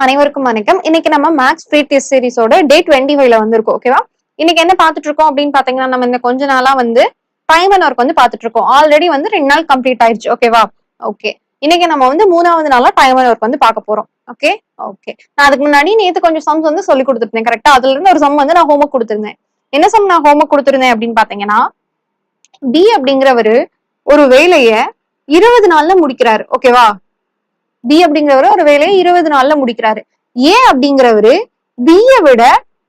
அனைவருக்கும் வணக்கம். இன்னைக்கு நம்ம மேக்ஸ் ஃப்ரீ டெஸ்ட் சீரிஸோட டே டுவெண்ட்டி ஃபைவ்ல வந்திருக்கோம் ஓகேவா இன்னைக்கு என்ன பார்த்துட்டு இருக்கோம் அப்படின்னு பாத்தீங்கன்னா நம்ம இந்த கொஞ்ச நாளா வந்து டைம் அண்ட் ஒர்க் வந்து பார்த்துட்டு இருக்கோம் ஆல்ரெடி வந்து ரெண்டு நாள் கம்ப்ளீட் ஆயிடுச்சு ஓகேவா ஓகே இன்னைக்கு நம்ம வந்து மூணாவது நாளா டைம் அண்ட் ஒர்க் வந்து பார்க்க போறோம் ஓகே ஓகே நான் அதுக்கு முன்னாடி நேத்து கொஞ்சம் சம்ஸ் வந்து சொல்லி கொடுத்துருந்தேன் கரெக்டா அதுல இருந்து ஒரு சம் வந்து நான் ஹோம்ஒர்க் கொடுத்துருந்தேன். என்ன சம் நான் ஹோம்ஒர்க் கொடுத்துருந்தேன் அப்படின்னு பாத்தீங்கன்னா பி அப்படிங்கிறவரு ஒரு வேலையை இருபது நாள்ல முடிக்கிறாரு ஓகேவா பி அப்படிங்கிறவரு ஒரு வேலையை இருபது நாள்ல முடிக்கிறாரு. ஏ அப்படிங்கிறவரு பிய விட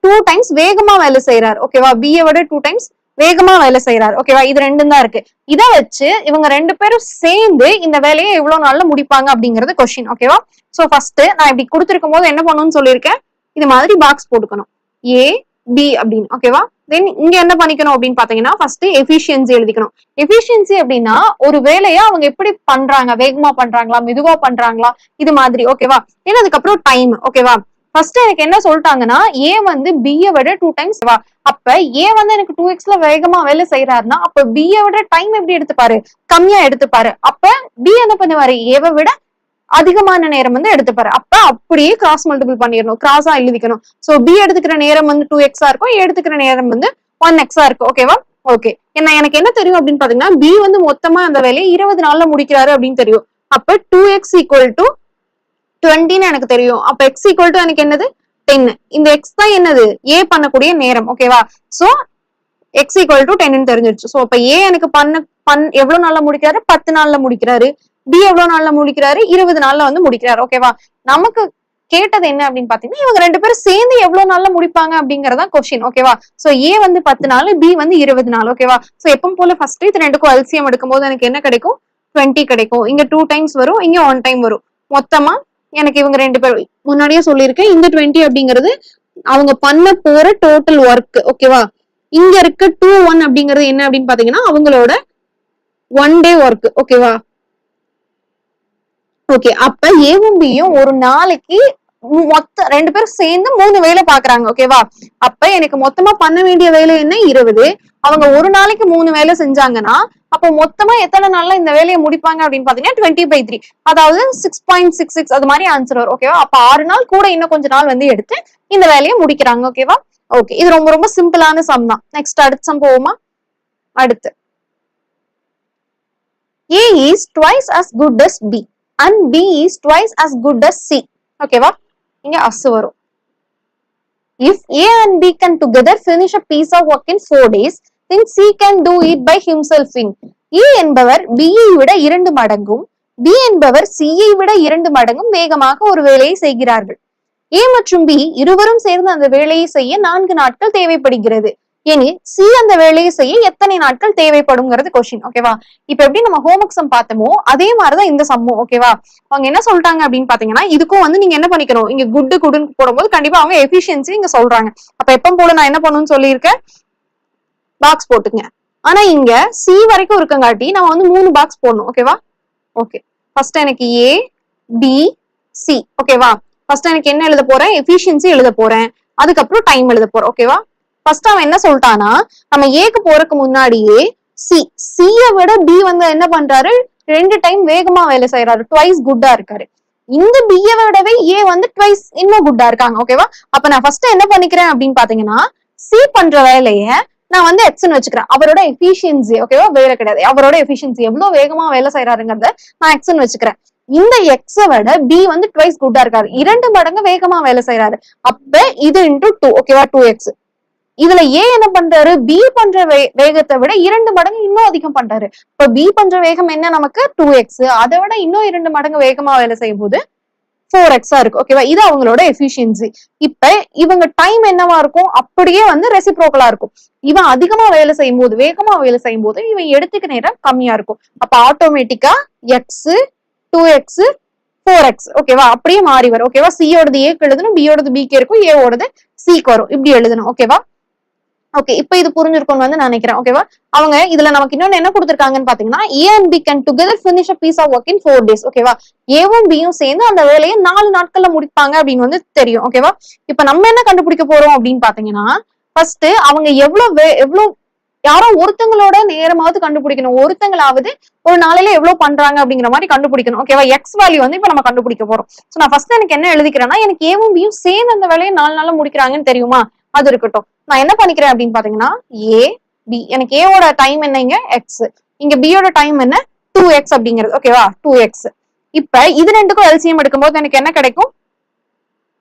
டூ டைம்ஸ் வேகமா வேலை செய்யறாரு ஓகேவா பிய விட டூ டைம்ஸ் வேகமா வேலை செய்யறாரு ஓகேவா இது ரெண்டும் தான் இருக்கு. இதை வச்சு இவங்க ரெண்டு பேரும் சேர்ந்து இந்த வேலையை எவ்வளவு நாள்ல முடிப்பாங்க அப்படிங்கறது கொஸ்டின் ஓகேவா சோ ஃபர்ஸ்ட் நான் இப்படி கொடுத்துருக்கும் போது என்ன பண்ணணும்னு சொல்லியிருக்கேன்? இது மாதிரி பாக்ஸ் போட்டுக்கணும். ஏ பி அப்படின்னு. ஓகேவா தென் இங்க என்ன பண்ணிக்கணும் அப்படின்னு பாத்தீங்கன்னா ஃபர்ஸ்ட் எஃபிஷியன்சி எழுதிக்கணும். எஃபிஷியன்சி அப்படின்னா ஒரு வேலையை அவங்க எப்படி பண்றாங்க? வேகமா பண்றாங்களா? மெதுவா பண்றாங்களா? இது மாதிரி. ஓகேவா ஏன்னா அதுக்கப்புறம் டைம் ஓகேவா ஃபர்ஸ்ட் எனக்கு என்ன சொல்லிட்டாங்கன்னா ஏ வந்து பிஏ விட டூ டைம்ஸ் வா? அப்ப ஏ வந்து எனக்கு டூ எக்ஸ்ல வேகமா வேலை செய்யறாருன்னா அப்ப பிஏ விட டைம் எப்படி எடுத்துப்பாரு? கம்மியா எடுத்துப்பாரு. அப்ப பி என்ன பண்ணுவாரு? ஏவை விட அதிகமான நேரம் வந்து எடுத்துப்பாரு அப்ப அப்படியே கிராஸ் மல்டிபிள் பண்ணிடணும். கிராஸா எழுதிக்கணும் சோ பி எடுத்துக்கிற நேரம் வந்து டூ எக்ஸா இருக்கும். எடுத்துக்கிற நேரம் வந்து ஒன் எக்ஸா இருக்கும். ஓகேவா ஓகே என்ன எனக்கு என்ன தெரியும் அப்படின்னு பாத்தீங்கன்னா பி வந்து மொத்தமா அந்த வேலையை இருபது நாள்ல முடிக்கிறாரு அப்படின்னு தெரியும். அப்ப டூ எக்ஸ் ஈக்குவல் டு டுவெண்ட்டின்னு எனக்கு தெரியும். அப்ப எக்ஸ் ஈக்குவல் டு எனக்கு என்னது? டென் இந்த எக்ஸ் தான் என்னது? ஏ பண்ணக்கூடிய நேரம். ஓகேவா சோ எக்ஸ் ஈக்குவல் டு டென்னு தெரிஞ்சிருச்சு. சோ அப்ப ஏ எனக்கு பண்ண பண் எவ்வளவு நாள்ல முடிக்கிறாரு? பத்து நாள்ல முடிக்கிறாரு. பி எவ்வளவு நாள்ல முடிக்கிறாரு? இருபது நாள்ல வந்து முடிக்கிறாரு. ஓகேவா நமக்கு கேட்டது என்ன அப்படின்னு பாத்தீங்கன்னா இவங்க ரெண்டு பேரும் சேர்ந்து எவ்வளவு நாள்ல முடிப்பாங்க அப்படிங்கறதா கொஸ்டின் ஓகேவா சோ ஏ வந்து பத்து நாள் பி வந்து இருபது நாள். ஓகேவா சோ எப்பவும் போல ஃபர்ஸ்ட் இது ரெண்டுக்கும் எல்சிஎம் எடுக்கும்போது எனக்கு என்ன கிடைக்கும்? டுவெண்ட்டி கிடைக்கும். இங்க டூ டைம்ஸ் வரும் இங்க ஒன் டைம் வரும். மொத்தமா எனக்கு இவங்க ரெண்டு பேரும் முன்னாடியே சொல்லியிருக்கேன் இந்த டுவெண்ட்டி அப்படிங்கிறது அவங்க பண்ண போற டோட்டல் ஒர்க் ஓகேவா இங்க இருக்க டூ ஒன் அப்படிங்கிறது என்ன அப்படின்னு பாத்தீங்கன்னா அவங்களோட ஒன் டே ஒர்க் ஓகேவா ஓகே அப்ப ஏவும் பியும் ஒரு நாளைக்கு மொத்த ரெண்டு பேரும் சேர்ந்து மூணு வேலை பாக்குறாங்க ஓகேவா அப்ப எனக்கு மொத்தமா பண்ண வேண்டிய வேலை என்ன? இருபது. அவங்க ஒரு நாளைக்கு மூணு வேலை செஞ்சாங்கன்னா அப்போ மொத்தமா எத்தனை நாள்ல இந்த வேலையை முடிப்பாங்க அப்படின்னு பாத்தீங்கன்னா டுவெண்ட்டி பை த்ரீ அதாவது சிக்ஸ் பாயிண்ட் சிக்ஸ் சிக்ஸ் அது மாதிரி ஆன்சர் வரும் ஓகேவா அப்ப ஆறு நாள் கூட இன்னும் கொஞ்ச நாள் வந்து எடுத்து இந்த வேலையை முடிக்கிறாங்க ஓகேவா ஓகே இது ரொம்ப ரொம்ப சிம்பிளான சம் தான். நெக்ஸ்ட் அடுத்த சம் போவோமா? அடுத்து. A is twice as good as B and B is twice as good as C ஓகேவா இங்க அஸ் வரும். If A and can can together finish a piece of work in four days, then C can do it by himself இன் A என்பவர் பிஇ விட இரண்டு மடங்கும் B என்பவர் C விட இரண்டு மடங்கும் வேகமாக ஒரு வேலையை செய்கிறார்கள். ஏ மற்றும் பி இருவரும் சேர்ந்து அந்த வேலையை செய்ய நான்கு நாட்கள் தேவைப்படுகிறது. எனில் சி அந்த வேலையை செய்ய எத்தனை நாட்கள் தேவைப்படுங்கிறது கொஸ்டின் ஓகேவா இப்ப எப்படி நம்ம ஹோம்ஒர்க் சம் பார்த்தோமோ அதே மாதிரிதான் இந்த சம்மும் ஓகேவா அவங்க என்ன சொல்லிட்டாங்க அப்படின்னு பாத்தீங்கன்னா இதுக்கும் வந்து நீங்க என்ன பண்ணிக்கணும்? இங்க குட்டு குடுன்னு போடும்போது கண்டிப்பா அவங்க எஃபிஷியன்சி இங்க சொல்றாங்க. அப்ப எப்பவும் போல நான் என்ன பண்ணணும்னு சொல்லியிருக்கேன்? பாக்ஸ் போட்டுங்க ஆனா இங்க சி வரைக்கும் இருக்கங்காட்டி நம்ம வந்து மூணு பாக்ஸ் போடணும் ஓகேவா ஓகே ஃபர்ஸ்ட் எனக்கு ஏ பி சி ஓகேவா ஃபர்ஸ்ட் எனக்கு என்ன எழுத போறேன்? எஃபிஷியன்சி எழுத போறேன். அதுக்கப்புறம் டைம் எழுத போறேன் ஓகேவா ஃபர்ஸ்ட் அவன் என்ன சொல்லிட்டானா நம்ம ஏக்கு போறதுக்கு முன்னாடியே சி சிய விட பி வந்து என்ன பண்றாரு? ரெண்டு டைம் வேகமா வேலை செய்யறாரு ட்வைஸ் குட்டா இருக்காரு. இந்த பிஏ விடவே ஏ வந்து ட்வைஸ் இன்னும் குட்டா இருக்காங்க. ஓகேவா அப்ப நான் ஃபர்ஸ்ட் என்ன பண்ணிக்கிறேன் அப்படின்னு பாத்தீங்கன்னா சி பண்ற வேலைய நான் வந்து எக்ஸ்னு வச்சுக்கிறேன். அவரோட எஃபிஷியன்சி ஓகேவா வேலை கிடையாது. அவரோட எஃபிஷியன்சி எவ்வளவு வேகமா வேலை செய்யறாருங்கிறத நான் எக்ஸ்னு வச்சுக்கிறேன். இந்த எக்ஸ விட பி வந்து ட்வைஸ் குட்டா இருக்காரு. இரண்டு மடங்கு வேகமா வேலை செய்யறாரு அப்ப இது இன்டூ டூ ஓகேவா டூ எக்ஸ் இதுல ஏ என்ன பண்றாரு? பி பண்ற வே- வேகத்தை விட இரண்டு மடங்கு இன்னும் அதிகம் பண்றாரு. இப்ப பி பண்ற வேகம் என்ன நமக்கு? டூ எக்ஸ் அதை விட இன்னும் இரண்டு மடங்கு வேகமா வேலை செய்யும் போது ஃபோர் எக்ஸா இருக்கு. ஓகேவா இது அவங்களோட எஃபிஷியன்சி இப்ப இவங்க டைம் என்னவா இருக்கும்? அப்படியே வந்து ரெசிப்ரோக்கலா இருக்கும். இவன் அதிகமா வேலை செய்யும் போது வேகமா வேலை செய்யும் போது இவன் எடுத்துக்க நேரம் கம்மியா இருக்கும். அப்ப ஆட்டோமேட்டிக்கா x two x four x ஓகேவா அப்படியே மாறி வரும். ஓகேவா சியோடது ஏக்கு எழுதணும். பியோடது பிக்கு இருக்கும். ஏவோடது சிக்கு வரும். இப்படி எழுதணும். ஓகேவா ஓகே இப்ப இது புரிஞ்சிருக்கும்னு வந்து நான் நினைக்கிறேன். ஓகேவா அவங்க இதுல நமக்கு இன்னொன்னு என்ன கொடுத்திருக்காங்கன்னு பாத்தீங்கன்னா A and B can together finish a piece of work in four days ஓகேவா ஏவும் பியும் சேர்ந்து அந்த வேலையை நாலு நாட்கள்ல முடிப்பாங்க அப்படின்னு வந்து தெரியும். ஓகேவா இப்ப நம்ம என்ன கண்டுபிடிக்க போறோம் அப்படின்னு பாத்தீங்கன்னா ஃபர்ஸ்ட் அவங்க எவ்வளவு வே- எவ்வளவு யாரோ ஒருத்தங்களோட நேரமாவது கண்டுபிடிக்கணும். ஒருத்தங்களாவது ஒரு நாளையில எவ்வளவு பண்றாங்க அப்படிங்கிற மாதிரி கண்டுபிடிக்கணும். ஓகேவா எக்ஸ் வேல்யூ வந்து இப்ப நம்ம கண்டுபிடிக்க போறோம். சோ நான் ஃபர்ஸ்ட் எனக்கு என்ன எழுதிக்கிறேன்னா எனக்கு ஏவும் பியும் சேர்ந்து அந்த வேலையை நாலு நாள்ல முடிக்கிறாங்கன்னு தெரியுமா? அது இருக்கட்டும். நான் என்ன பண்ணிக்கிறேன் அப்படின்னு பாத்தீங்கன்னா ஏ பி எனக்கு ஏவோட டைம் என்ன இங்க எக்ஸ் இங்க பியோட டைம் என்ன? டூ எக்ஸ் அப்படிங்கிறது. ஓகேவா டூ எக்ஸ் இப்ப இது ரெண்டுக்கும் எல்சிஎம் எடுக்கும்போது எனக்கு என்ன கிடைக்கும்?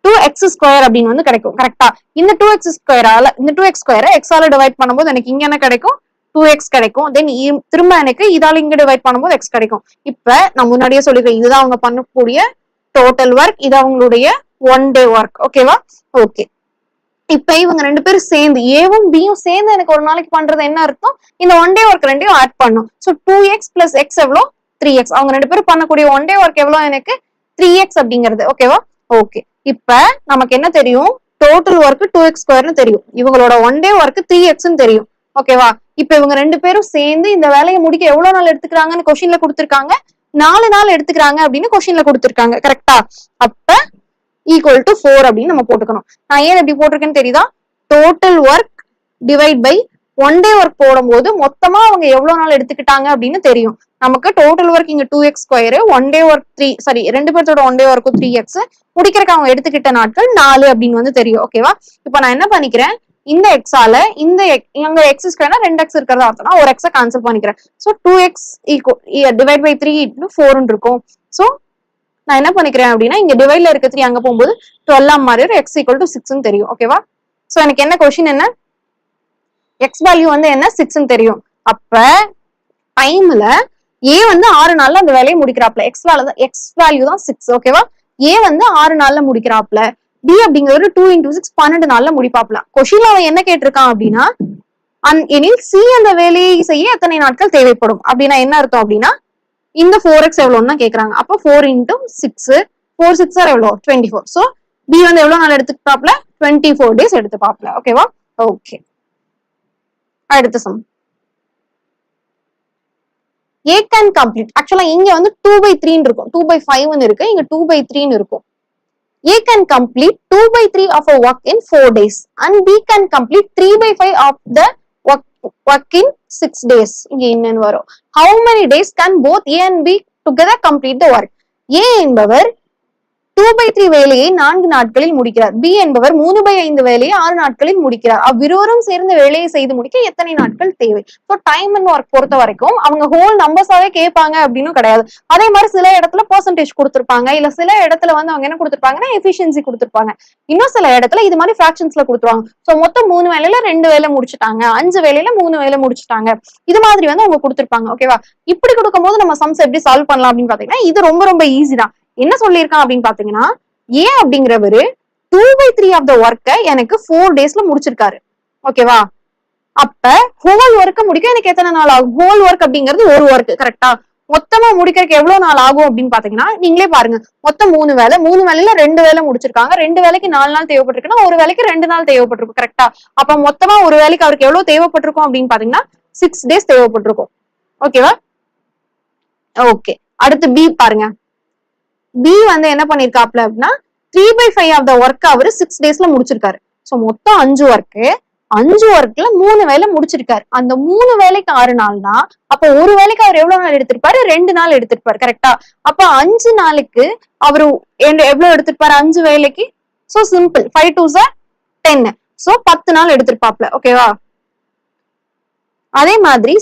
டூ எக்ஸ் ஸ்கொயர் அப்படின்னு வந்து கிடைக்கும். கரெக்டா இந்த டூ எக்ஸ் ஸ்கொயரால இந்த டூ எக்ஸ் ஸ்கொயரை எக்ஸால டிவைட் பண்ணும்போது எனக்கு இங்க என்ன கிடைக்கும்? டூ எக்ஸ் கிடைக்கும். தென் திரும்ப எனக்கு இதால இங்க டிவைட் பண்ணும்போது எக்ஸ் கிடைக்கும். இப்ப நான் முன்னாடியே சொல்லிக்கிறேன் இதுதான் அவங்க பண்ணக்கூடிய டோட்டல் ஒர்க் இது அவங்களுடைய ஒன் டே ஒர்க் ஓகேவா ஓகே இப்ப இவங்க ரெண்டு பேரும் சேர்ந்து ஏவும் பியும் சேர்ந்து எனக்கு ஒரு நாளைக்கு பண்றது என்ன அர்த்தம்? இந்த ஒன் டே ஒர்க் ரெண்டையும் ஆட் பண்ணும் so two x plus x எவ்வளோ? த்ரீ எக்ஸ் அவங்க ரெண்டு பேரும் பண்ணக்கூடிய ஒன் டே ஒர்க் எவ்வளோ எனக்கு? த்ரீ எக்ஸ் அப்படிங்கிறது. ஓகேவா ஓகே இப்ப நமக்கு என்ன தெரியும்? டோட்டல் ஒர்க் டூ எக்ஸ் ஸ்கொயர்னு தெரியும். இவங்களோட ஒன் டே ஒர்க் த்ரீ எக்ஸ்னு தெரியும். ஓகேவா இப்ப இவங்க ரெண்டு பேரும் சேர்ந்து இந்த வேலையை முடிக்க எவ்வளவு நாள் எடுத்துக்கிறாங்கன்னு கொஸ்டின்ல கொடுத்துருக்காங்க. நாலு நாள் எடுத்துக்கிறாங்க அப்படின்னு கொஸ்டின்ல கொடுத்துருக்காங்க. கரெக்டா அப்ப ஈக்குவல் டு ஃபோர் அப்படின்னு நம்ம போட்டுக்கணும். நான் ஏன் எப்படி போட்டிருக்கேன்னு தெரியுதா? Total work divide by one day work போடும்போது மொத்தமா அவங்க எவ்வளவு நாள் எடுத்துக்கிட்டாங்க அப்படின்னு தெரியும். நமக்கு டோட்டல் ஒர்க் இங்க two x square one day work three sorry ரெண்டு பேர்த்தோட ஒன் டே ஒர்க்கும் த்ரீ எக்ஸ் முடிக்கிறக்கு அவங்க எடுத்துக்கிட்ட நாட்கள் நாலு அப்படின்னு வந்து தெரியும் ஓகேவா இப்போ நான் என்ன பண்ணிக்கிறேன்? இந்த எக்ஸால இந்த எங்க எக்ஸ் ஸ்கொயர்னா ரெண்டு எக்ஸ் இருக்கிறதா அர்த்தம்னா ஒரு எக்ஸை கேன்சல் பண்ணிக்கிறேன். So two x equal divide by three ஃபோர்னு இருக்கும். ஸோ நான் என்ன பண்ணிக்கிறேன் அப்படின்னா இங்க டிவைட்ல இருக்க த்ரீ அங்க போகும்போது டுவெல்லாம் மாறி எக்ஸ் ஈக்குவல் டு சிக்ஸ்னு தெரியும். ஓகேவா ஸோ எனக்கு என்ன கொஸ்டின் என்ன? எக்ஸ் வேல்யூ வந்து என்ன? சிக்ஸ்னு தெரியும். அப்ப டைம்ல ஏ வந்து ஆறு நாள்ல அந்த வேலையை முடிக்கிறாப்ல எக்ஸ் வேலை எக்ஸ் வேல்யூ தான் சிக்ஸ் ஓகேவா ஏ வந்து ஆறு நாள்ல முடிக்கிறாப்ல பி அப்படிங்கிறது டூ இன்டூ சிக்ஸ் பன்னெண்டு நாள்ல முடிப்பாப்ல கொஷின்ல அவன் என்ன கேட்டிருக்கான் அப்படின்னா அன் எனில் சி அந்த வேலையை செய்ய எத்தனை நாட்கள் தேவைப்படும்? அப்படின்னா என்ன அர்த்தம் அப்படின்னா இந்த ஃபோர் எக்ஸ் எவ்வளோன்னு கேட்குறாங்க கேக்குறாங்க. அப்போ four into six four six are எவ்வளோ டுவெண்ட்டி ஃபோர் ஸோ பி வந்து எவ்வளவு நாள் எடுத்துப்பாப்ல டுவெண்ட்டி ஃபோர் டேஸ் எடுத்துப்பாப்ல ஓகேவா ஓகே அடுத்த சம் ஏ கேன் கம்ப்ளீட் ஆக்சுவலா இங்க வந்து டூ பை த்ரீன்னு இருக்கும். டூ பை ஃபைவ்னு இருக்கு. இங்க டூ பை த்ரீன்னு இருக்கும். A can complete two by three of a work in four days and B can complete three by five of the work in six days இங்க என்னன்னு வரும். How many days can both A and B together complete the work A என்பவர் two by three வேலையை நான்கு நாட்களில் முடிக்கிறார். B என்பவர் மூணு பை ஐந்து வேலையை ஆறு நாட்களில் முடிக்கிறார். அவ்விருவரும் சேர்ந்து வேலையை செய்து முடிக்க எத்தனை நாட்கள் தேவை? ஸோ டைம் அண்ட் ஒர்க் பொறுத்த வரைக்கும் அவங்க ஹோல் நம்பர்ஸாவே கேட்பாங்க அப்படின்னு கிடையாது. அதே மாதிரி சில இடத்துல பர்சன்டேஜ் கொடுத்துருப்பாங்க. இல்ல சில இடத்துல வந்து அவங்க என்ன கொடுத்துருப்பாங்கன்னா எஃபிஷியன்சி கொடுத்துருப்பாங்க. இன்னும் சில இடத்துல இது மாதிரி ஃபிராக்ஷன்ஸ்ல கொடுத்துருவாங்க. ஸோ மொத்தம் மூணு வேலையில ரெண்டு வேலை முடிச்சுட்டாங்க. அஞ்சு வேலையில மூணு வேலை முடிச்சுட்டாங்க. இது மாதிரி வந்து அவங்க கொடுத்துருப்பாங்க. ஓகேவா இப்படி கொடுக்கும்போது நம்ம சம்ஸ் எப்படி சால்வ் பண்ணலாம் அப்படின்னு பாத்தீங்கன்னா இது ரொம்ப ரொம்ப ஈஸி தான். என்ன சொல்லியிருக்கான் அப்படின்னு பாத்தீங்கன்னா ஏன் அப்படிங்கிறவரு two by three of the ஒர்க்கை எனக்கு ஃபோர் டேஸ்ல முடிச்சிருக்காரு. ஓகேவா அப்ப ஹோல் ஒர்க்கை முடிக்க எனக்கு எத்தனை நாள் ஆகும்? ஹோல் ஒர்க் அப்படிங்கிறது ஒரு ஒர்க் கரெக்டா மொத்தமா முடிக்கிறதுக்கு எவ்வளவு நாள் ஆகும் அப்படின்னு பாத்தீங்கன்னா நீங்களே பாருங்க. மொத்தம் மூணு வேலை. மூணு வேலையில ரெண்டு வேலை முடிச்சிருக்காங்க. ரெண்டு வேலைக்கு நாலு நாள் தேவைப்பட்டிருக்குன்னா ஒரு வேலைக்கு ரெண்டு நாள் தேவைப்பட்டிருக்கும் கரெக்டா அப்ப மொத்தமா ஒரு வேலைக்கு அவருக்கு எவ்வளவு தேவைப்பட்டிருக்கும் அப்படின்னு பாத்தீங்கன்னா சிக்ஸ் டேஸ் தேவைப்பட்டிருக்கும். ஓகேவா ஓகே அடுத்து பி பாருங்க. பி வந்து என்ன பண்ணிருக்காப்ல அப்படின்னா three by five of the work our six டேஸ்ல முடிச்சிருக்காரு. ஸோ மொத்தம் அஞ்சு ஒர்க்கு அஞ்சு ஒர்க்ல மூணு வேலை முடிச்சிருக்காரு. அந்த மூணு வேலைக்கு ஆறு நாள் தான் அப்ப ஒரு வேலைக்கு அவர் எவ்வளவு நாள் எடுத்திருப்பாரு? ரெண்டு நாள் எடுத்திருப்பாரு கரெக்டா அப்ப அஞ்சு நாளுக்கு அவரு எவ்வளவு எடுத்திருப்பாரு அஞ்சு வேலைக்கு? So simple five two sir ten so பத்து நாள் எடுத்திருப்பாப்ல ஓகேவா அதே மாதிரி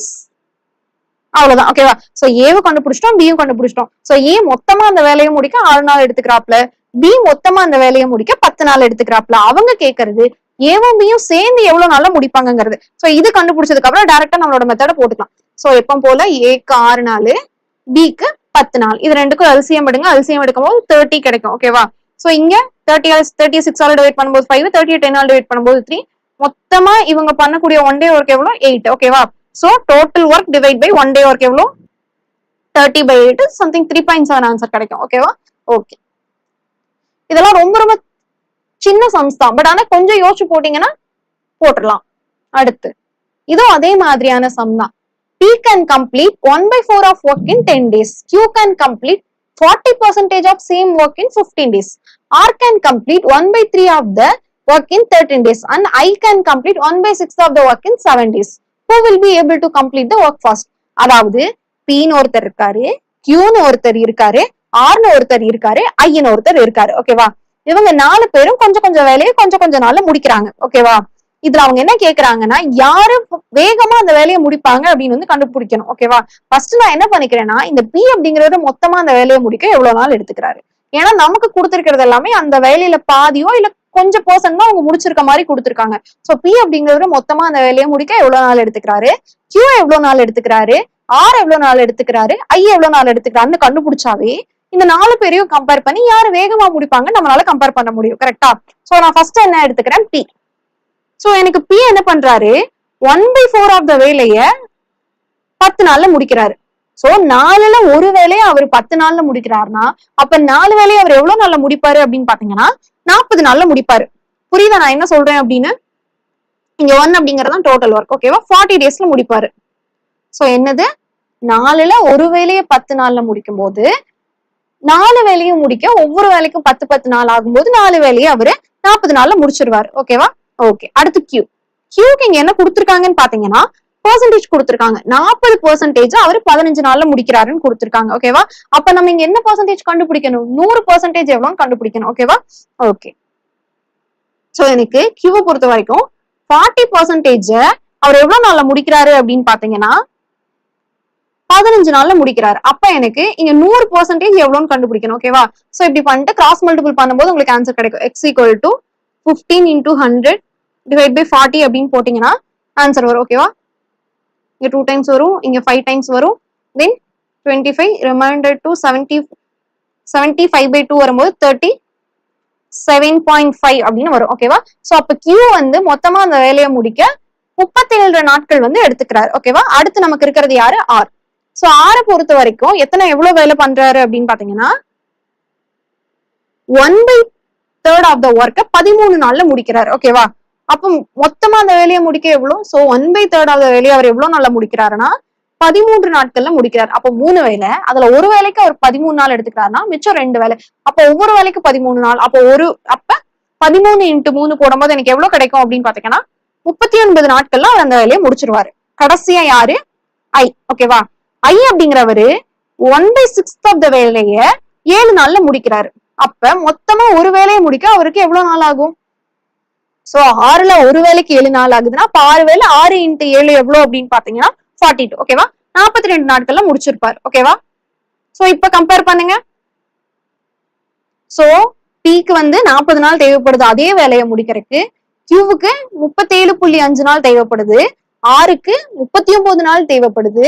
அவ்வளவுதான் ஓகேவா சோ ஏவை கண்டுபிடிச்சிட்டோம் பியும் கண்டுபிடிச்சிட்டோம். சோ ஏ மொத்தமா அந்த வேலையை முடிக்க ஆறு நாள் எடுத்துக்கிறாப்ல பி மொத்தமா அந்த வேலையை முடிக்க பத்து நாள் எடுத்துக்கிறாப்ல அவங்க கேக்குறது ஏவும் பியும் சேர்ந்து எவ்வளவு நாள்ல முடிப்பாங்கங்கிறது. சோ இது கண்டுபிடிச்சதுக்கு அப்புறம் டைரக்டா நம்மளோட மெத்தட போட்டுக்கலாம். சோ எப்பவும் போல ஏக்கு ஆறு நாள் பிக்கு பத்து நாள். இது ரெண்டுக்கும் அல்சியம் எடுங்க. அல்சியம் எடுக்கும் போது தேர்ட்டி கிடைக்கும் ஓகேவா சோ இங்க thirty thirty six all divide பண்ணும்போது five thirty ten all divide பண்ணும்போது த்ரீ மொத்தமா இவங்க பண்ணக்கூடிய ஒன் டே ஒர்க் எவ்வளவு? எயிட் ஓகேவா so total work divide by one day work எவ்வளோ thirty by eight something three point seven answer கிடைக்கும் ஓகேவா ஓகே இதெல்லாம் ரொம்ப ரொம்ப சின்ன சம்ஸ் தான் பட் ஆனா கொஞ்சம் யோசிச்சு போட்டீங்கன்னா போட்டுடலாம் அடுத்து இதுவும் அதே மாதிரியான சம் தான் B can complete one by four of work in ten days Q can complete forty percentage of same work in fifteen days R can complete one by three of the work in thirteen days and I can complete one by six of the work in seven days who will be able to complete the work fast அதாவது பின்னு ஒருத்தர் இருக்காரு கியூன்னு ஒருத்தர் இருக்காரு ஆர்னு ஒருத்தர் இருக்காரு ஐயன் ஒருத்தர் இருக்காரு. ஓகேவா இவங்க நாலு பேரும் கொஞ்சம் கொஞ்சம் வேலையை கொஞ்சம் கொஞ்ச நாள்ல முடிக்கிறாங்க. ஓகேவா இதுல அவங்க என்ன கேக்குறாங்கன்னா யாரு வேகமா அந்த வேலையை முடிப்பாங்க அப்படின்னு வந்து கண்டுபிடிக்கணும். ஓகேவா ஃபர்ஸ்ட் நான் என்ன பண்ணிக்கிறேன்னா இந்த பி அப்படிங்கறது மொத்தமா அந்த வேலையை முடிக்க எவ்வளவு நாள் எடுத்துக்கிறாரு? ஏன்னா நமக்கு கொடுத்திருக்கிறது எல்லாமே அந்த வேலையில பாதியோ இல்ல கொஞ்சம் பர்சன்ட் தான் அவங்க முடிச்சிருக்க மாதிரி கொடுத்துருக்காங்க. சோ பி அப்படிங்கறது மொத்தமா அந்த வேலையை முடிக்க எவ்வளவு நாள் எடுத்துக்கிறாரு? கியூ எவ்வளவு நாள் எடுத்துக்கிறாரு? ஆர் எவ்வளவு நாள் எடுத்துக்கிறாரு? ஐ எவ்வளவு நாள் எடுத்துக்கிறாருன்னு கண்டுபிடிச்சாவே இந்த நாலு பேரையும் கம்பேர் பண்ணி யாரு வேகமா முடிப்பாங்க நம்மளால கம்பேர் பண்ண முடியும். கரெக்டா சோ நான் ஃபர்ஸ்ட் என்ன எடுத்துக்கிறேன்? பி சோ எனக்கு பி என்ன பண்றாரு? One by four of the வேலைய பத்து நாள்ல முடிக்கிறாரு. சோ நாலுல ஒரு வேலையை அவர் பத்து நாள்ல முடிக்கிறாருன்னா அப்ப நாலு வேலையை அவர் எவ்வளவு நாள்ல முடிப்பாரு அப்படின்னு பாத்தீங்கன்னா நாற்பது நாள்ல முடிப்பாரு. புரியுதா? நான் என்ன சொல்றேன் அப்படின்னு? இங்க ஒன் அப்படிங்கறதான் டோட்டல் ஒர்க் ஓகேவா ஃபார்ட்டி டேஸ்ல முடிப்பாரு. சோ என்னது? நாலுல ஒரு வேலையை பத்து நாள்ல முடிக்கும் போது நாலு வேலையும் முடிக்க ஒவ்வொரு வேலைக்கும் பத்து பத்து நாள் ஆகும்போது நாலு வேலையை அவரு நாற்பது நாள்ல முடிச்சிருவாரு ஓகேவா ஓகே அடுத்து கியூ கியூக்கு இங்க என்ன கொடுத்துருக்காங்கன்னு பாத்தீங்கன்னா பர்சன்டேஜ் கொடுத்துருக்காங்க. நாற்பது பெர்சன்டேஜ் அவர் பதினஞ்சு நாள்ல முடிக்கிறாருன்னு கொடுத்துருக்காங்க. ஓகேவா அப்ப நம்ம இங்க என்ன பெர்சன்டேஜ் கண்டுபிடிக்கணும்? நூறு பர்சன்டேஜ் எவ்வளோன்னு கண்டுபிடிக்கணும். ஓகேவா ஓகே சோ எனக்கு கியூவை பொறுத்த வரைக்கும் ஃபார்ட்டி பெர்சன்டேஜ் அவர் எவ்வளவு நாள்ல முடிக்கிறாரு அப்படின்னு பாத்தீங்கன்னா பதினஞ்சு நாள்ல முடிக்கிறாரு. அப்ப எனக்கு இங்க நூறு பர்சன்டேஜ் எவ்வளவுன்னு கண்டுபிடிக்கணும். ஓகேவா சோ இப்படி பண்ணிட்டு கிராஸ் மல்டிபிள் பண்ணும்போது உங்களுக்கு ஆன்சர் கிடைக்கும். X equal to fifteen into hundred divide by forty அப்படின்னு போட்டீங்கன்னா ஆன்சர் வரும். ஓகேவா இங்க டூ டைம்ஸ் வரும் இங்க ஃபைவ் டைம்ஸ் வரும். Then twenty five remainder two seventy seventy five by two வரும்போது தேர்ட்டி செவன் பாயிண்ட் ஃபைவ் அப்படின்னு வரும் ஓகேவா ஸோ அப்போ கியூ வந்து மொத்தமா அந்த வேலையை முடிக்க முப்பத்தேழு நாட்கள் வந்து எடுத்துக்கிறாரு ஓகேவா அடுத்து நமக்கு இருக்கிறது யாரு? ஆர் ஸோ ஆரை பொறுத்த வரைக்கும் எத்தனை எவ்வளவு வேலை பண்றாரு அப்படின்னு பாத்தீங்கன்னா one by third of the ஒர்க்கை பதிமூணு நாள்ல முடிக்கிறாரு ஓகேவா அப்ப மொத்தமா அந்த வேலையை முடிக்க எவ்வளோ சோ ஒன் பை தேர்ட் வேலையை அவர் எவ்வளவு நல்லா முடிக்கிறாருன்னா பதிமூன்று நாட்கள்ல முடிக்கிறார். அப்ப மூணு வேலை அதுல ஒரு வேலைக்கு அவர் பதிமூணு நாள் எடுத்துக்கிறாருன்னா மிச்சம் ரெண்டு வேலை. அப்ப ஒவ்வொரு வேலைக்கு பதிமூணு நாள். அப்ப ஒரு அப்ப பதிமூணு இன்ட்டு மூணு போடும்போது எனக்கு எவ்வளவு கிடைக்கும் அப்படின்னு பாத்தீங்கன்னா முப்பத்தி ஒன்பது நாட்கள்ல அவர் அந்த வேலையை முடிச்சிருவாரு. கடைசியா யாரு? ஐ. ஓகேவா ஐ அப்படிங்கிறவரு one by sixth of the வேலைய ஏழு நாள்ல முடிக்கிறாரு. அப்ப மொத்தமா ஒரு வேலையை முடிக்க அவருக்கு எவ்வளவு நாள் ஆகும்? சோ ஆறுல ஒரு வேலைக்கு ஏழு நாள் ஆகுதுன்னா அப்ப ஆறு வேலை ஆறு இன்ட்டு ஏழு எவ்வளவு அப்படின்னு பாத்தீங்கன்னா ஃபார்ட்டி டூ ஓகேவா நாற்பத்தி ரெண்டு நாட்கள்ல முடிச்சிருப்பாரு ஓகேவா சோ இப்ப கம்பேர் பண்ணுங்க. சோ பிக்கு வந்து நாற்பது நாள் தேவைப்படுது அதே வேலையை முடிக்கிறதுக்கு. கியூவுக்கு முப்பத்தேழு புள்ளி அஞ்சு நாள் தேவைப்படுது. ஆறுக்கு முப்பத்தி ஒன்பது நாள் தேவைப்படுது.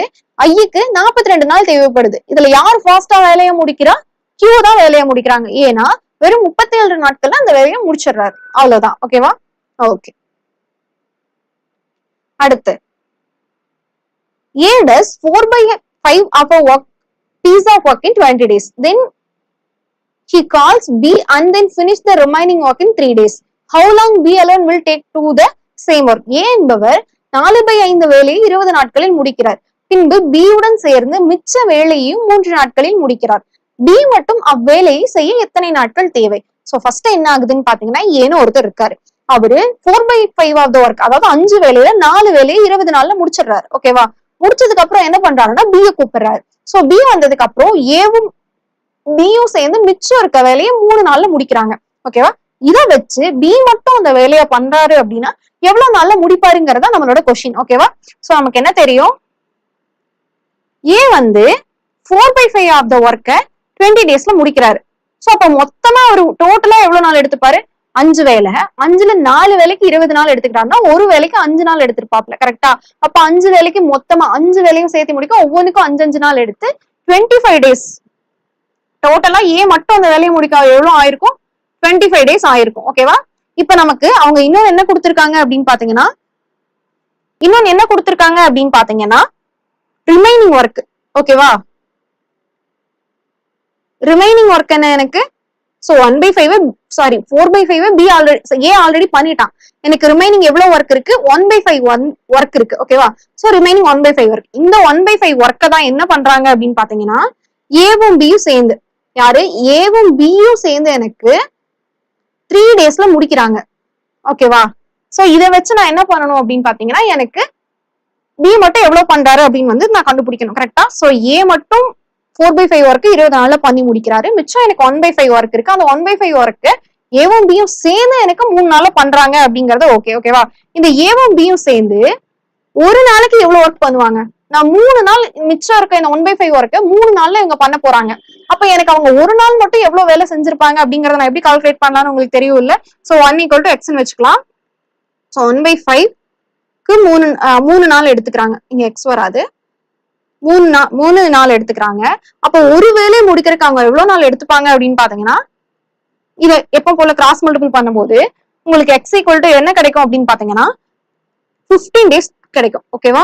ஐக்கு நாற்பத்தி ரெண்டு நாள் தேவைப்படுது. இதுல யார் ஃபாஸ்டா வேலையை முடிக்கிறா? கியூ தான் வேலையை முடிக்கிறாங்க. ஏன்னா வெறும் முப்பத்தி ஏழு நாட்கள்ல அந்த வேலையை முடிச்சிடுறாரு. அவ்வளவுதான் ஓகேவா ஓகே அடுத்து A does 4 by 5 of a work piece of work in 20 days. Then he calls B and then finish the remaining work in 3 days. How long B alone will take to the same work? A என்பவர் நாலு by ஐந்து வேலையை இருபது நாட்களில் முடிக்கிறார் பின்பு B உடன் சேர்ந்து மிச்ச வேலையையும் மூன்று நாட்களில் முடிக்கிறார் பி மட்டும் அவ்வேலையை செய்ய எத்தனை நாட்கள் தேவை சோ ஃபர்ஸ்ட் என்ன ஆகுதுன்னு பாத்தீங்கன்னா ஏன்னு ஒருத்தர் இருக்காரு அவரு four by five of the work அதாவது அஞ்சு வேலையில நாலு வேலையை இருபது நாள்ல முடிச்சிடுறாரு. ஓகேவா முடிச்சதுக்கு அப்புறம் என்ன பண்றாருன்னா பிய கூப்பிடுறாரு. சோ பி வந்ததுக்கு அப்புறம் ஏவும் பியும் சேர்ந்து மிச்சம் இருக்க வேலையை மூணு நாள்ல முடிக்கிறாங்க. ஓகேவா இத வச்சு பி மட்டும் அந்த வேலையை பண்றாரு அப்படின்னா எவ்வளவு நாள்ல முடிப்பாருங்கிறத நம்மளோட கொஸ்டின் ஓகேவா சோ நமக்கு என்ன தெரியும்? ஏ வந்து four by five of the ஒர்க்கை டுவெண்ட்டி டேஸ்ல முடிக்கிறாரு. சோ அப்ப மொத்தமா ஒரு டோட்டலா எவ்வளவு நாள் எடுத்துப்பாரு? அஞ்சு வேலை. அஞ்சுல நாலு வேலைக்கு இருபது நாள் எடுத்துக்கிட்டாருன்னா ஒரு வேலைக்கு அஞ்சு நாள் எடுத்திருப்பாப்ல கரெக்டா அப்ப அஞ்சு வேலைக்கு மொத்தமா அஞ்சு வேலையும் சேர்த்து முடிக்க ஒவ்வொன்றுக்கும் அஞ்சு அஞ்சு நாள் எடுத்து டுவெண்ட்டி ஃபைவ் டேஸ் டோட்டலா ஏ மட்டும் அந்த வேலையை முடிக்க எவ்வளவு ஆயிருக்கும்? டுவெண்ட்டி ஃபைவ் டேஸ் ஆயிருக்கும் ஓகேவா இப்ப நமக்கு அவங்க இன்னும் என்ன கொடுத்துருக்காங்க அப்படின்னு பாத்தீங்கன்னா இன்னொன்னு என்ன கொடுத்துருக்காங்க அப்படின்னு பாத்தீங்கன்னா ரிமைனிங் ஒர்க் ஓகேவா ரிமைனிங் ஒர்க் என்ன எனக்கு? So one by five sorry four by five B already A already பண்ணிட்டான். எனக்கு ரிமைனிங் எவ்வளவு ஒர்க் இருக்கு? One by five one work இருக்கு ஓகேவா so remaining one by five work இந்த ஒன் பை ஃபைவ் ஒர்க்கை தான் என்ன பண்றாங்க அப்படின்னு பாத்தீங்கன்னா ஏவும் பியும் சேர்ந்து. யாரு? ஏவும் பியும் சேர்ந்து எனக்கு த்ரீ டேஸ்ல முடிக்கிறாங்க. ஓகேவா சோ இதை வச்சு நான் என்ன பண்ணணும் அப்படின்னு பாத்தீங்கன்னா எனக்கு பி மட்டும் எவ்வளவு பண்றாரு அப்படின்னு வந்து நான் கண்டுபிடிக்கணும் கரெக்டா சோ ஏ மட்டும் ஃபோர் பை ஃபைவ் ஒர்க் இருபது நாள்ல பண்ணி முடிக்கிறாரு. மிச்சம் எனக்கு ஒன் பை ஃபைவ் ஒர்க் இருக்கு. அந்த ஒன் பை ஃபைவ் ஒர்க்கு ஏவும் பியும் சேர்ந்து எனக்கு மூணு நாள்ல பண்றாங்க அப்படிங்கறத ஓகே ஓகேவா இந்த ஏவும் பியும் சேர்ந்து ஒரு நாளைக்கு எவ்வளவு ஒர்க் பண்ணுவாங்க. நான் மூணு நாள் மிச்சம் இருக்க இந்த ஒன் பை ஃபைவ் ஒர்க்கு மூணு நாள்ல இவங்க பண்ண போறாங்க. அப்ப எனக்கு அவங்க ஒரு நாள் மட்டும் எவ்வளவு வேலை செஞ்சிருப்பாங்க அப்படிங்கறத நான் எப்படி கால்குலேட் பண்ணலாம்னு உங்களுக்கு தெரியும் இல்ல சோ ஒன் ஈக்குவல் டு எக்ஸ்னு வச்சுக்கலாம். ஸோ ஒன் பை ஃபைவ்க்கு மூணு மூணு நாள் எடுத்துக்கிறாங்க. இங்க எக்ஸ் வராது. மூணு நாள் மூணு நாள் எடுத்துக்கிறாங்க. அப்போ ஒரு வேலையை முடிக்கிறதுக்கு அவங்க எவ்வளவு நாள் எடுத்துப்பாங்க அப்படின்னு பாத்தீங்கன்னா இதை எப்போ போல கிராஸ் மல்டிபிள் பண்ணும்போது உங்களுக்கு எக்ஸ் ஈக்குவல் டு என்ன கிடைக்கும் அப்படின்னு பாத்தீங்கன்னா 15 டேஸ் கிடைக்கும். ஓகேவா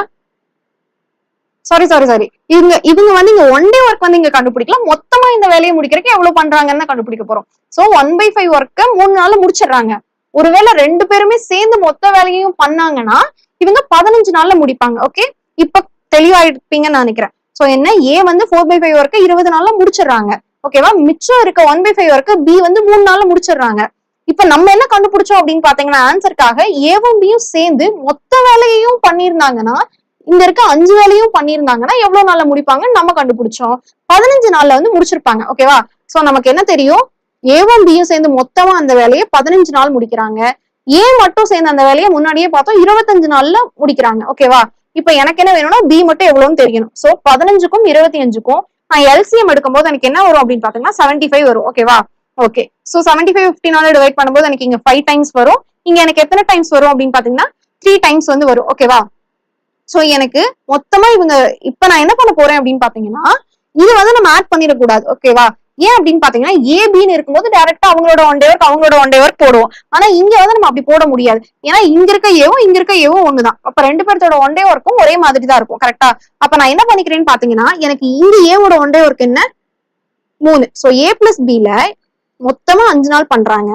சாரி சாரி சாரி இவங்க இவங்க வந்து இங்க ஒன் டே ஒர்க் வந்து இங்க கண்டுபிடிக்கலாம் மொத்தமா இந்த வேலையை முடிக்கிறதுக்கு எவ்வளவு பண்றாங்கன்னு தான் கண்டுபிடிக்க போறோம். சோ ஒன் பை ஃபைவ் ஒர்க்க மூணு நாள்ல முடிச்சிடுறாங்க. ஒருவேளை ரெண்டு பேருமே சேர்ந்து மொத்த வேலையையும் பண்ணாங்கன்னா இவங்க பதினஞ்சு நாள்ல முடிப்பாங்க. ஓகே இப்ப தெளிவாயிருப்பீங்கன்னு நினைக்கிறேன். சோ என்ன? ஏ வந்து ஃபோர் பை ஃபைவ் ஒர்க்கு இருபது நாள்ல முடிச்சிடுறாங்க. ஓகேவா மிச்சம் இருக்க one by five work B வந்து மூணு நாள்ல முடிச்சிடுறாங்க. இப்ப நம்ம என்ன கண்டுபிடிச்சோம் அப்படின்னு பாத்தீங்கன்னா ஆன்சருக்காக ஏவும் பியும் சேர்ந்து மொத்த வேலையையும் பண்ணியிருந்தாங்கன்னா இங்க இருக்க அஞ்சு வேலையும் பண்ணியிருந்தாங்கன்னா எவ்வளவு நாள்ல முடிப்பாங்கன்னு நம்ம கண்டுபிடிச்சோம். பதினஞ்சு நாள்ல வந்து முடிச்சிருப்பாங்க. ஓகேவா சோ நமக்கு என்ன தெரியும்? ஏவும் பியும் சேர்ந்து மொத்தமா அந்த வேலையை பதினஞ்சு நாள் முடிக்கிறாங்க. ஏ மட்டும் சேர்ந்து அந்த வேலையை முன்னாடியே பார்த்தோம் இருபத்தஞ்சு நாள்ல முடிக்கிறாங்க. ஓகேவா இப்ப எனக்கு என்ன வேணும்னா பி மட்டும் எவ்வளவுன்னு தெரியணும். சோ பதினஞ்சுக்கும் இருபத்தி அஞ்சுக்கும் நான் எல்சிஎம் எடுக்கும்போது எனக்கு என்ன வரும் அப்படின்னு பாத்தீங்கன்னா செவன்டி ஃபைவ் வரும். ஓகேவா ஓகே சோ செவன்டி ஃபைவ் ஃபிஃப்டினால டிவைட் பண்ணும்போது எனக்கு இங்க ஃபைவ் டைம்ஸ் வரும். இங்க எனக்கு எத்தனை டைம்ஸ் வரும் அப்படின்னு பாத்தீங்கன்னா த்ரீ டைம்ஸ் வந்து வரும். ஓகேவா சோ எனக்கு மொத்தமா இவங்க இப்ப நான் என்ன பண்ண போறேன் அப்படின்னு பாத்தீங்கன்னா இது வந்து நம்ம ஆட் பண்ணிடக்கூடாது. ஓகேவா ஏன் அப்படின்னு பாத்தீங்கன்னா ஏ பின்னு இருக்கும்போது டைரக்டா அவங்களோட ஒன் டே ஒர்க் அவங்களோட ஒன் டே ஒர்க் போடுவோம். ஆனா இங்க வந்து நம்ம அப்படி போட முடியாது. ஏன்னா இங்க இருக்க ஏவும் இங்க இருக்க ஏவும் ஒண்ணுதான். அப்ப ரெண்டு பேர்த்தோட ஒன் டே ஒர்க்கும் ஒரே மாதிரி தான் இருக்கும் கரெக்டா அப்ப நான் என்ன பண்ணிக்கிறேன்னு பாத்தீங்கன்னா எனக்கு இங்க ஏவோட ஒன் டே ஒர்க் என்ன? மூணு. சோ ஏ பிளஸ் பில மொத்தமா அஞ்சு நாள் பண்றாங்க.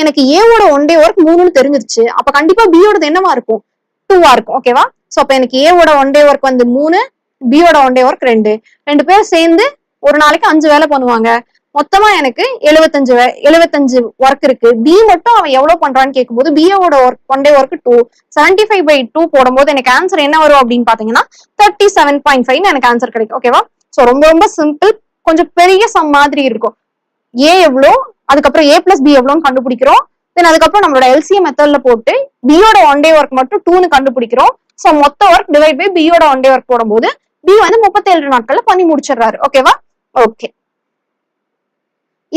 எனக்கு ஏவோட ஒன் டே ஒர்க் மூணுன்னு தெரிஞ்சிருச்சு. அப்ப கண்டிப்பா பியோடது என்னவா இருக்கும்? டூவா இருக்கும் ஓகேவா சோ அப்ப எனக்கு ஏவோட ஒன் டே ஒர்க் வந்து மூணு பியோட ஒன் டே ஒர்க் ரெண்டு. ரெண்டு பேரும் சேர்ந்து ஒரு நாளைக்கு அஞ்சு வேலை பண்ணுவாங்க. மொத்தமா எனக்கு எழுபத்தஞ்சு எழுபத்தஞ்சு ஒர்க் இருக்கு. பி மட்டும் அவன் எவ்வளவு பண்றான்னு கேட்கும்போது பிஏவோட work one day work two seventy five by two போடும்போது எனக்கு ஆன்சர் என்ன வரும் அப்படின்னு பாத்தீங்கன்னா தேர்ட்டி செவன் பாயிண்ட் ஃபைவ் எனக்கு ஆன்சர் கிடைக்கும். ஓகேவா சோ ரொம்ப ரொம்ப சிம்பிள் கொஞ்சம் பெரிய சம் மாதிரி இருக்கும். ஏ எவ்வளோ அதுக்கப்புறம் ஏ பிளஸ் பி எவ்வளோன்னு கண்டுபிடிக்கிறோம். தென் அதுக்கப்புறம் நம்மளோட எல்சிஎம் மெத்தட்ல போட்டு பியோட ஒன் டே ஒர்க் மட்டும் டூன்னு கண்டுபிடிக்கிறோம். சோ மொத்த ஒர்க் டிவைட் பை பியோட ஒன் டே ஒர்க் போடும்போது பி வந்து முப்பத்தேழு நாட்கள்ல பண்ணி முடிச்சிடுறாரு. ஓகேவா ஓகே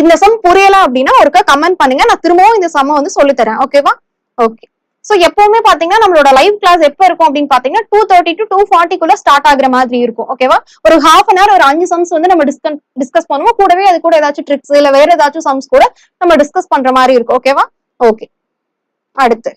இந்த சம் புரியல அப்படின்னா ஒருக்கா கமெண்ட் பண்ணுங்க. நான் திரும்பவும் இந்த சம்ம வந்து சொல்லித்தரேன். ஓகேவா ஓகே சோ எப்பவுமே பாத்தீங்கன்னா நம்மளோட லைவ் கிளாஸ் எப்ப இருக்கும் அப்படின்னு பாத்தீங்கன்னா டூ தேர்ட்டி டு டூ ஃபார்ட்டிக்குள்ள ஸ்டார்ட் ஆகுற மாதிரி இருக்கும். ஓகேவா ஒரு ஹாஃப் அன் ஹவர் ஒரு அஞ்சு சம்ஸ் வந்து நம்ம டிஸ்கஸ் டிஸ்கஸ் பண்ணுவோம். கூடவே அது கூட ஏதாச்சும் ட்ரிக்ஸ் இல்ல வேற ஏதாச்சும் சம்ஸ் கூட நம்ம டிஸ்கஸ் பண்ற மாதிரி இருக்கும். ஓகேவா ஓகே அடுத்து.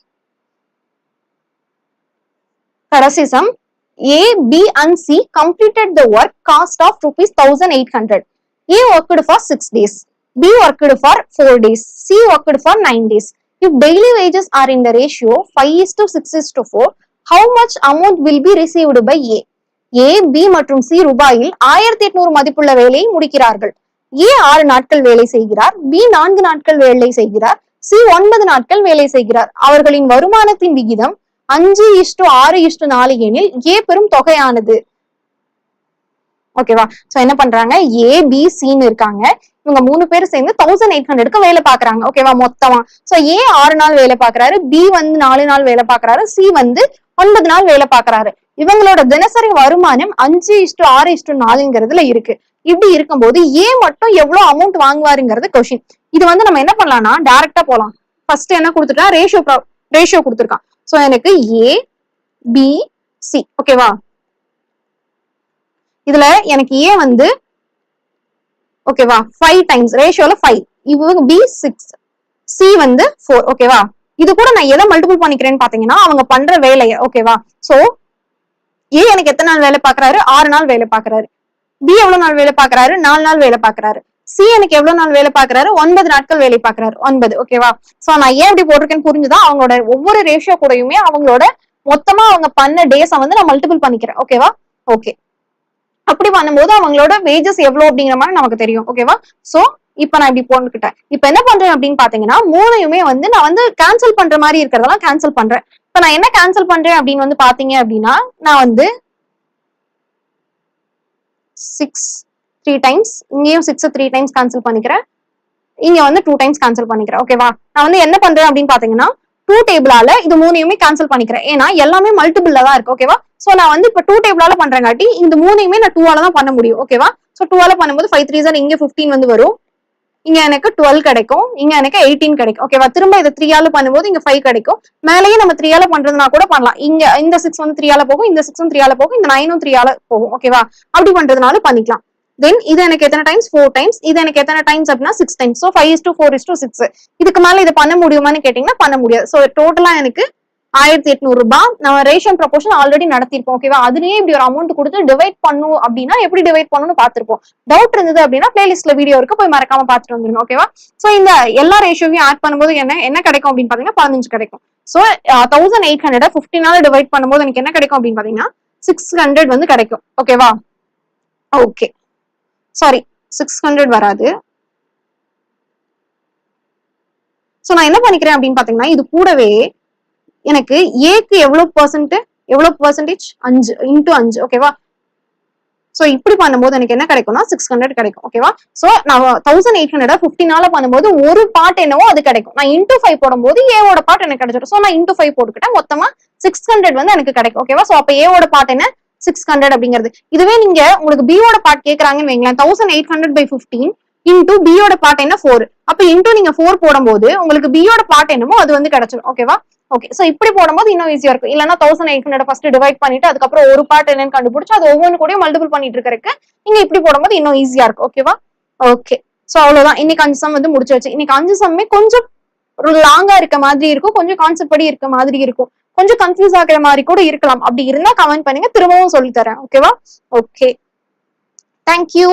கடைசி sum A, B and C completed the work cost of rupees 1800. A worked for 6 days. B worked for 4 days. C worked for 9 days. If daily wages are in the ratio 5 is to 6 is to 4, how much amount will be received by A? A, B மற்றும் C ரூபாயில் ஆயிரத்தி எட்நூறு மதிப்புள்ள வேலையை முடிக்கிறார்கள் ஏ ஆறு நாட்கள் வேலை செய்கிறார் பி நான்கு நாட்கள் வேலை செய்கிறார் சி ஒன்பது நாட்கள் வேலை செய்கிறார் அவர்களின் வருமானத்தின் விகிதம் அஞ்சு இஷ்டு ஆறு இஷ்டு நாலு எனில் ஏ பெரும் தொகையானது. ஓகேவா? சோ என்ன பண்றாங்க? ஏ பி சின்னு இருக்காங்க. இவங்க மூணு பேர் சேர்ந்து தௌசண்ட் எயிட் ஹண்ட்ரட்க்கு வேலை பாக்குறாங்க. ஓகேவா? மொத்தமா. சோ ஏ ஆறு நாள் வேலை பாக்குறாரு. பி வந்து நாலு நாள் வேலை பாக்குறாரு. சி வந்து ஒன்பது நாள் வேலை பாக்குறாரு. இவங்களோட தினசரி வருமானம் அஞ்சு இஷ்டு ஆறு இஷ்டு நாலுங்கிறதுல இருக்கு. இப்படி இருக்கும்போது ஏ மட்டும் எவ்வளவு அமௌண்ட் வாங்குவாருங்கிறது கொஸ்டின் இது வந்து நம்ம என்ன பண்ணலாம்னா டைரக்டா போலாம். ஃபர்ஸ்ட் என்ன கொடுத்துட்டா? ரேஷியோ ரேஷியோ கொடுத்துருக்கான். சோ எனக்கு ஏ பி சி ஓகேவா இதுல எனக்கு ஏ வந்து ஓகேவா ஃபைவ் டைம்ஸ் ரேஷியோல ஃபைவ் இவங்க பி சிக்ஸ் சி வந்து ஃபோர் ஓகேவா இது கூட நான் எதை மல்டிபிள் பண்ணிக்கிறேன்னு பாத்தீங்கன்னா அவங்க பண்ற வேலைய ஓகேவா சோ ஏ எனக்கு எத்தனை நாள் வேலை பாக்குறாரு? ஆறு நாள் வேலை பாக்குறாரு. பி எவ்வளவு நாள் வேலை பாக்குறாரு? நாலு நாள் வேலை பாக்குறாரு. சி எனக்கு எவ்வளவு நாள் வேலை பாக்குறாரு ஒன்பது நாட்கள் வேலை பாக்குறாரு ஒன்பது ஓகேவா சோ நான் ஏன் இப்படி போட்டிருக்கேன்னு புரிஞ்சுதான் அவங்களோட ஒவ்வொரு ரேஷியோ கூடயுமே அவங்களோட மொத்தமா அவங்க பண்ண டேஸ வந்து நான் மல்டிபிள் பண்ணிக்கிறேன். ஓகேவா ஓகே அப்படி பண்ணும்போது அவங்களோட வேஜஸ் எவ்வளவு அப்படிங்கிற மாதிரி நமக்கு தெரியும். ஓகேவா சோ இப்ப நான் இப்படி போட்டுக்கிட்டேன். இப்ப என்ன பண்றேன் அப்படின்னு பாத்தீங்கன்னா மூணையுமே வந்து நான் வந்து கேன்சல் பண்ற மாதிரி இருக்கிறதெல்லாம் கேன்சல் பண்றேன். இப்ப நான் என்ன கேன்சல் பண்றேன் அப்படின்னு வந்து பாத்தீங்க அப்படின்னா நான் வந்து சிக்ஸ் த்ரீ டைம்ஸ் இங்கேயும் சிக்ஸ் த்ரீ டைம்ஸ் கேன்சல் பண்ணிக்கிறேன். இங்க வந்து டூ டைம்ஸ் கேன்சல் பண்ணிக்கிறேன். ஓகேவா நான் வந்து என்ன பண்றேன் அப்படின்னு பாத்தீங்கன்னா டூ டேபிளால இது மூணையுமே கேன்சல் பண்ணிக்கிறேன். ஏன்னா எல்லாமே மல்டிபிள்ல தான் இருக்கு. ஓகேவா சோ நான் வந்து இப்ப டூ டேபிளால பண்றேங்காட்டி இந்த மூணையுமே நான் டூவால தான் பண்ண முடியும். ஓகேவா சோ டூவால பண்ணும்போது ஃபைவ் த்ரீ இங்க ஃபிஃப்டீன் வந்து வரும். இங்க எனக்கு டுவெல் கிடைக்கும். இங்க எனக்கு எயிட்டீன் கிடைக்கும். ஓகேவா திரும்ப இதை த்ரீயால பண்ணும்போது இங்க ஃபைவ் கிடைக்கும். மேலேயே நம்ம த்ரீயால பண்றதுனா கூட பண்ணலாம். இங்க இந்த சிக்ஸ் வந்து த்ரீயால போகும் இந்த சிக்ஸும் த்ரீயால போகும் இந்த நைனும் த்ரீயால போகும். ஓகேவா அப்படி பண்றதுனால பண்ணிக்கலாம். தென் இது எனக்கு எத்தனை டைம்ஸ் ஃபோர் டைம்ஸ் இது எனக்கு எத்தனை டைம்ஸ் அப்படின்னா six times so five is two four is two six இதுக்கு மேலே இதை பண்ண முடியுமான்னு கேட்டீங்கன்னா பண்ண முடியாது. ஸோ டோட்டலா எனக்கு ஆயிரத்தி எட்நூறு ரூபாய் நம்ம ரேஷன் ப்ரொபோஷன் ஆல்ரெடி நடத்திருப்போம் ஓகேவா அதுலயே இப்படி ஒரு அமௌண்ட் கொடுத்து டிவைட் பண்ணும் அப்படின்னா எப்படி டிவைட் பண்ணணும்னு பார்த்திருப்போம். டவுட் இருந்தது அப்படின்னா பிளேலிஸ்ட்ல வீடியோ இருக்கு போய் மறக்காம பார்த்துட்டு வந்துருங்க ஓகேவா சோ இந்த எல்லா ரேஷியோவையும் ஆட் பண்ணும்போது என்ன என்ன கிடைக்கும் அப்படின்னு பாத்தீங்கன்னா பதினஞ்சு கிடைக்கும். சோ தௌசண்ட் எயிட் ஹண்ட்ரட் ஃபிஃப்டினால டிவைட் பண்ணும்போது எனக்கு என்ன கிடைக்கும் அப்படின்னு பாத்தீங்கன்னா சிக்ஸ் ஹண்ட்ரட் வந்து கிடைக்கும் ஓகேவா ஓகே சாரி சிக்ஸ் ஹண்ட்ரட் வராது. ஸோ நான் என்ன பண்ணிக்கிறேன் அப்படின்னு பார்த்தீங்கன்னா இது கூடவே எனக்கு ஏக்கு எவ்வளோ பர்சன்ட் எவ்வளோ பர்சன்டேஜ் அஞ்சு இன்டூ அஞ்சு ஓகேவா ஸோ இப்படி பண்ணும்போது எனக்கு என்ன கிடைக்கும்னா சிக்ஸ் ஹண்ட்ரட் கிடைக்கும் ஓகேவா ஸோ நான் தௌசண்ட் எயிட் ஹண்ட்ரட் ஃபிஃப்டினால பண்ணும்போது ஒரு பார்ட் என்னவோ அது கிடைக்கும். நான் இன்டூ ஃபைவ் போடும்போது ஏவோட பார்ட் எனக்கு கிடைச்சிடும் ஸோ நான் இன்டூ ஃபைவ் போட்டுக்கிட்டேன். மொத்தமாக சிக்ஸ் ஹண்ட்ரட் வந்து எனக்கு கிடைக்கும் ஓகேவா ஸோ அப்போ ஏவோட பார்ட் என்ன? சிக்ஸ் ஹண்ட்ரட் அப்படிங்கிறது. இதுவே நீங்க உங்களுக்கு பியோட பார்ட் கேக்குறாங்கன்னு வைங்களேன். Thousand eight hundred by fifteen into பியோட பார்ட் என்ன? ஃபோர் அப்ப இன்டூ நீங்க ஃபோர் போடும்போது உங்களுக்கு பியோட பார்ட் என்னமோ அது வந்து கிடைச்சிடும் ஓகேவா ஓகே சோ இப்படி போடும்போது இன்னும் ஈஸியா இருக்கும். இல்லனா thousand eight hundred first divide பண்ணிட்டு அதுக்கப்புறம் ஒரு பார்ட் என்னன்னு கண்டுபிடிச்சு அது ஒவ்வொன்று கூட மல்டிபிள் பண்ணிட்டு இருக்கிறதுக்கு நீங்க இப்படி போடும்போது இன்னும் ஈஸியா இருக்கும். ஓகேவா ஓகே சோ அவ்வளவுதான். இன்னைக்கு அஞ்சு சம் வந்து முடிச்சு வச்சு இன்னைக்கு அஞ்சு சம்மே கொஞ்சம் லாங்கா இருக்க மாதிரி இருக்கும். கொஞ்சம் கான்செப்ட் படி இருக்க மாதிரி இருக்கும். கொஞ்சம் கன்ஃபியூஸ் ஆகுற மாதிரி கூட இருக்கலாம். அப்படி இருந்தா கமெண்ட் பண்ணுங்க. திரும்பவும் சொல்லி தரேன் ஓகேவா ஓகே தேங்க்யூ